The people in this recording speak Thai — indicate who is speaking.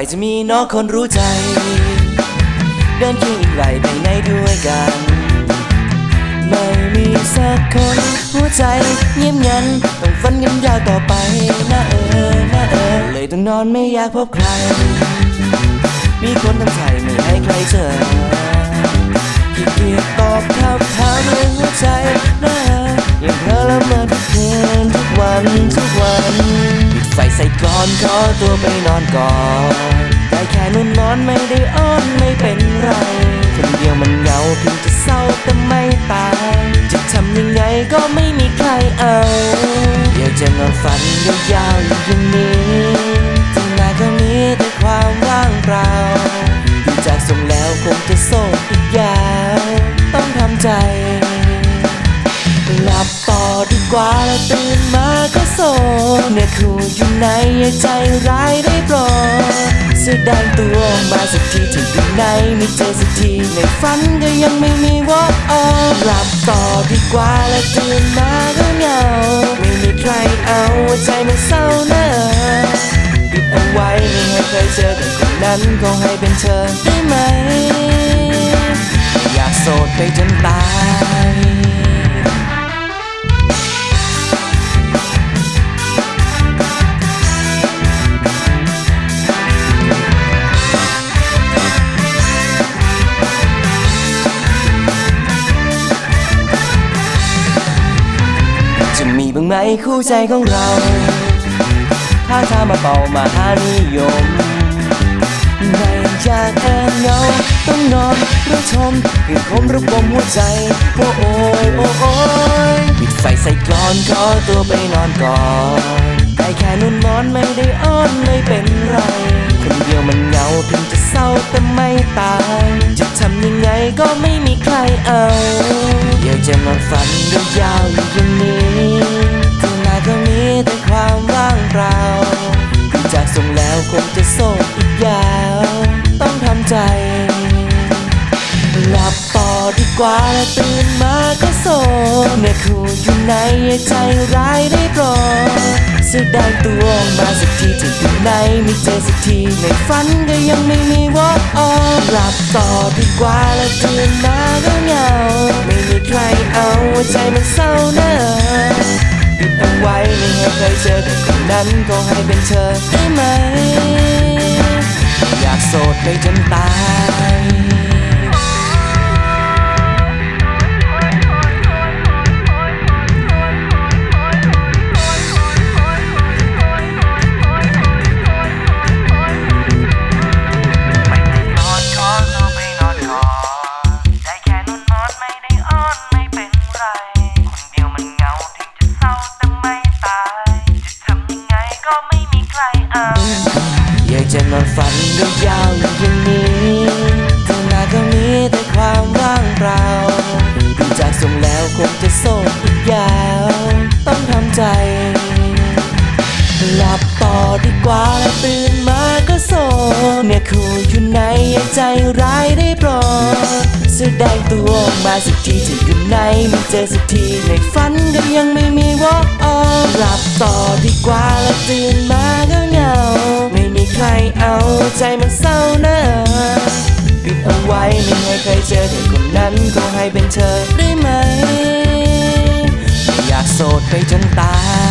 Speaker 1: ร่จะมีน้องคนรู้ใจ เดินเคียงอีกไหลไปไหนด้วยกัน ไม่มีสักคนหัวใจเงียบงัน ต้องฝันกันยาวต่อไปนะเออนะเออเลยต้องนอนไม่อยากพบใคร มีคนทำใจไม่ให้ใครเจอขี้เกียจตอบคำถามเรื่อ อนขอตัวไปนอนก่อนได้แค่นุ่นนอนไม่ได้อ้อนไม่เป็นไรคนเดียวมันเหงาเพียงจะเศร้าแต่ไม่ตาย จะทำยังไงก็ไม่มีใครเอาอยากจะนอนฝันยาวๆอย่างนี้ที่หน้าก็มีแต่ความว่างเปล่าดูจากทรงแล้วคงจะโศกอีกยาวต้องทำใจหลับต่อดีกว่าแล้วตื่นมา เนี่ยคู่อยู่ไหนใจร้ายได้โปรดแสดงตัวมาสักทีที่อยู่ไหนไม่เจอสักทีในฝันก็ยังไม่มีว่าออกหลับต่อดีกว่าแล้วตื่นมาก็เหงาไม่มีใครเอาใจมันเศร้าเนอะปิดเอาไว้ไม่ให้ใครเจอกันคนนั้นขอให้เป็นเธอได้ไหม อยากโสดไปจนตาย บ้างไหมคู่ใจของเรา ถ้าทางมาเป่ามาหานิยมไม่อยากแอบเหงาต้องนอนระชมคือคมระบมหัวใจโอ้โอยโอ้โอยปิดไฟใส่กรอนขอตัวไปนอนก่อนได้แค่นุ่นนอนไม่ได้อ้อนไม่เป็นไรคนเดียวมันเหงาถึงจะเศร้าแต่ไม่ตายจะทำยังไงก็ไม่มีใครเอา อยากจะนอนฝันยาวๆอย่างนี้ เปล่าดูจากทรงแล้วคงจะโศกอีกยาว ต้องทำใจ หลับต่อดีกว่าแล้วตื่นมาก็โศกเนี่ยคู่อยู่ไหนอใจร้ายได้โปรดแสดงตัวมาสักทีที่อยู่ไหนไม่เจอสักทีในฝันก็ยังไม่มีว่าออกหลับต่อดีกว่าแล้วตื่นมาก็เหงา ไม่มีใครเอาใจมา นั้นก็ให้เป็นเธอได้ไหม อยากโสดไปจนตาย
Speaker 2: จะ
Speaker 1: นอนฝันยาวๆอยู่อย่างนี้ที่หน้าก็มีแต่ความว่างเปล่าดูจากทรงแล้วคงจะโศกอีกยาว ต้องทำใจ หลับต่อดีกว่าแล้วตื่นมาก็โศกเนี่ยคูอยู่ไหนอย่าใจร้ายได้โปรดแสดงตัวออกมาสักทีที่อยู่ไหนไม่เจอสักทีในฝันก็ยังไม่มีวออหลับต่อดีกว่าแล้วตื่นมาก็ ม่มีใครเอาใจมันเศร้าเนอะปิดเอาไว้ไม่ให้ใครเจอแต่คนนั้นก็ให้เป็นเธอได้ไหม อยากโสดไปจนตาย